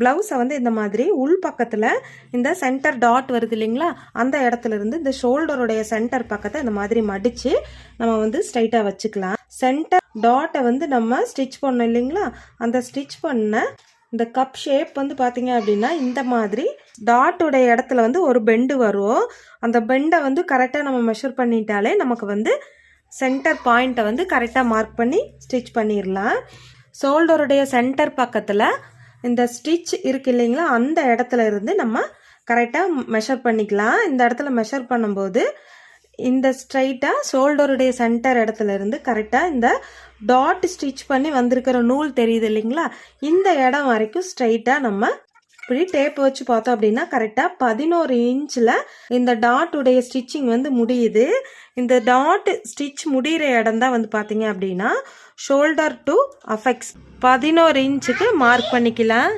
ப்ளவுஸை வந்து இந்த மாதிரி உள் பக்கத்தில் இந்த சென்டர் டாட் வருது இல்லைங்களா? அந்த இடத்துல இருந்து இந்த ஷோல்டருடைய சென்டர் பக்கத்தை இந்த மாதிரி மடித்து நம்ம வந்து ஸ்ட்ரைட்டாக வச்சுக்கலாம். சென்டர் டாட்டை வந்து நம்ம ஸ்டிச் பண்ணோம் இல்லைங்களா? அந்த ஸ்டிச் பண்ண இந்த கப் ஷேப் வந்து பார்த்தீங்க அப்படின்னா இந்த மாதிரி டாட்டுடைய இடத்துல வந்து ஒரு பெண்டு வரும். அந்த பெண்டை வந்து கரெக்டாக நம்ம மெஷர் பண்ணிட்டாலே நமக்கு வந்து சென்டர் பாயிண்ட்டை வந்து கரெக்டாக மார்க் பண்ணி ஸ்டிச் பண்ணிடலாம் ஷோல்டருடைய சென்டர் பக்கத்தில் இந்த ஸ்டிச் இருக்கு இல்லைங்களா? அந்த இடத்துல இருந்து நம்ம கரெக்டாக மெஷர் பண்ணிக்கலாம். இந்த இடத்துல மெஷர் பண்ணும்போது இந்த ஸ்ட்ரைட்டாக ஷோல்டருடைய சென்டர் இடத்துல இருந்து கரெக்டாக இந்த டாட் ஸ்டிச் பண்ணி வந்திருக்கிற நூல் தெரியுது இல்லைங்களா? இந்த இடம் வரைக்கும் ஸ்ட்ரைட்டாக நம்ம இப்படி டேப் வச்சு பார்த்தோம் அப்படின்னா கரெக்டாக பதினோரு இன்ச்சில் இந்த டாட் உடைய ஸ்டிச்சிங் வந்து முடியுது. இந்த டாட் ஸ்டிச் முடிகிற இடம் தான் வந்து பார்த்தீங்க அப்படின்னா ஷோல்டர் டு அஃபெக்ட்ஸ் பதினோரு இன்ச்சுக்கு மார்க் பண்ணிக்கலாம்.